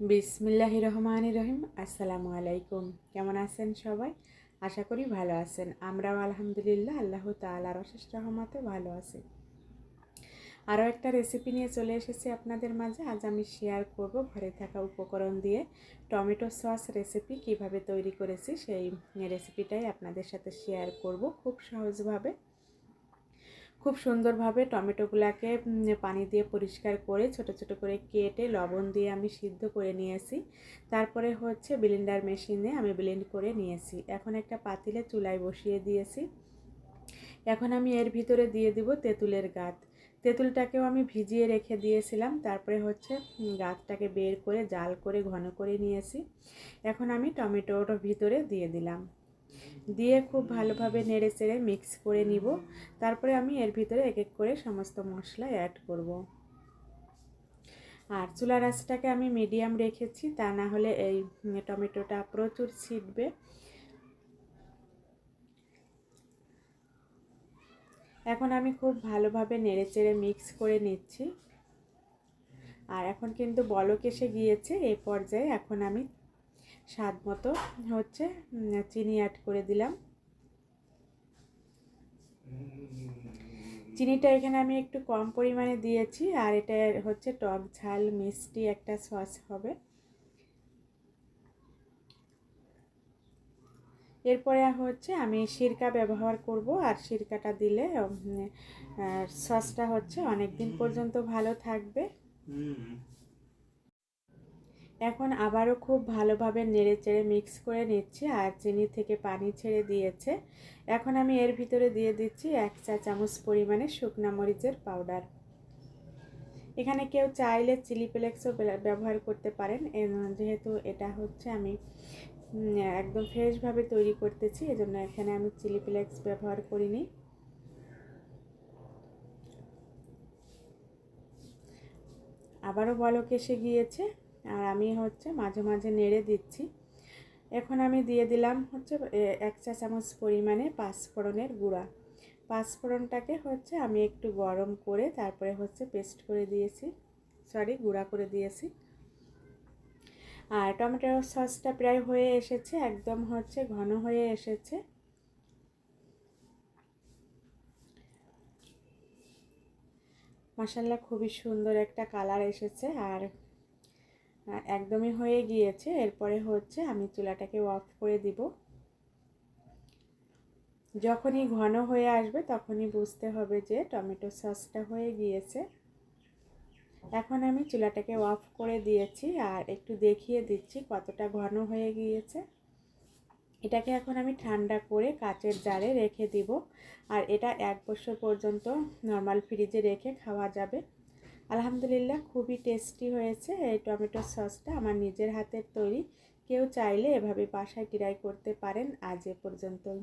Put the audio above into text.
বিসমিল্লাহ রহমান রহিম। আসসালামু আলাইকুম। কেমন আছেন সবাই? আশা করি ভালো আছেন। আমরাও আলহামদুলিল্লাহ, আল্লাহ তালার অশেষ রহমতে ভালো আছি। আরও একটা রেসিপি নিয়ে চলে এসেছি আপনাদের মাঝে। আজ আমি শেয়ার করব ঘরে থাকা উপকরণ দিয়ে টমেটো সস রেসিপি কীভাবে তৈরি করেছি সেই রেসিপিটাই আপনাদের সাথে শেয়ার করব খুব সহজভাবে। খুব সুন্দরভাবে টমেটোগুলোকে পানি দিয়ে পরিষ্কার করে ছোট ছোট করে কেটে লবণ দিয়ে আমি সিদ্ধ করে নিয়েছি। তারপরে হচ্ছে ব্লেন্ডার মেশিনে আমি ব্লেন্ড করে নিয়েছি। এখন একটা পাতিলে চুলায় বসিয়ে দিয়েছি। এখন আমি এর ভিতরে দিয়ে দিব তেঁতুলের গাত। তেঁতুলটাকেও আমি ভিজিয়ে রেখে দিয়েছিলাম। তারপরে হচ্ছে গাছটাকে বের করে জাল করে ঘন করে নিয়েছি। এখন আমি টমেটোর ভিতরে দিয়ে দিলাম। দিয়ে খুব ভালোভাবে নেড়ে চেড়ে মিক্স করে নিব। তারপরে আমি এর ভিতরে এক এক করে সমস্ত মশলা অ্যাড করব। আর চুলা রাসটাকে আমি মিডিয়াম রেখেছি, তা না হলে এই টমেটোটা প্রচুর ছিটবে। এখন আমি খুব ভালোভাবে নেড়ে চেড়ে মিক্স করে নিচ্ছি। আর এখন কিন্তু বলক এসে গিয়েছে, এই পর্যায়ে এখন আমি স্বাদ মতো হচ্ছে চিনি অ্যাড করে দিলাম। চিনিটা এখানে আমি একটু কম পরিমাণে দিয়েছি, আর এটা হচ্ছে টক ঝাল মিষ্টি একটা সস হবে। এরপরে হচ্ছে আমি সিরকা ব্যবহার করব, আর সিরকাটা দিলে সসটা হচ্ছে অনেক দিন পর্যন্ত ভালো থাকবে। এখন আবারও খুব ভালোভাবে নেড়ে চেড়ে মিক্স করে নিচ্ছি আর চিনি থেকে পানি ছেড়ে দিয়েছে। এখন আমি এর ভিতরে দিয়ে দিচ্ছি এক চা চামচ পরিমাণে শুকনা মরিচের পাউডার এখানে কেউ চাইলে চিলি ফ্লেক্সও ব্যবহার করতে পারেন। যেহেতু এটা হচ্ছে আমি একদম ফ্রেশভাবে তৈরি করতেছি, এজন্য এখানে আমি চিলি ফ্লেক্স ব্যবহার করিনি। আবারও বলক এসে গিয়েছে। আর আমি হচ্ছে মাঝে মাঝে নেড়ে দিচ্ছি। এখন আমি দিয়ে দিলাম হচ্ছে এক চা চামচ পরিমাণে পাঁচফোড়নের গুঁড়া। পাঁচফোড়নটাকে হচ্ছে আমি একটু গরম করে তারপরে হচ্ছে পেস্ট করে দিয়েছি, সরি, গুঁড়া করে দিয়েছি। আর টমেটো সসটা প্রায় হয়ে এসেছে, একদম হচ্ছে ঘন হয়ে এসেছে। মাসাল্লা খুবই সুন্দর একটা কালার এসেছে। আর একদমই হয়ে গিয়েছে। এরপরে হচ্ছে আমি চুলাটাকে অফ করে দিব। যখনই ঘন হয়ে আসবে তখনই বুঝতে হবে যে টমেটো সসটা হয়ে গিয়েছে। এখন আমি চুলাটাকে অফ করে দিয়েছি আর একটু দেখিয়ে দিচ্ছি কতটা ঘন হয়ে গিয়েছে। এটাকে এখন আমি ঠান্ডা করে কাচের জারে রেখে দিব। আর এটা এক বছর পর্যন্ত নর্মাল ফ্রিজে রেখে খাওয়া যাবে। আলহামদুলিল্লাহ, খুবই টেস্টি হয়েছে। এই টমেটো সসটা আমার নিজের হাতের তৈরি। কেউ চাইলে এভাবে বাসায় ট্রাই করতে পারেন। আজ এ পর্যন্তই।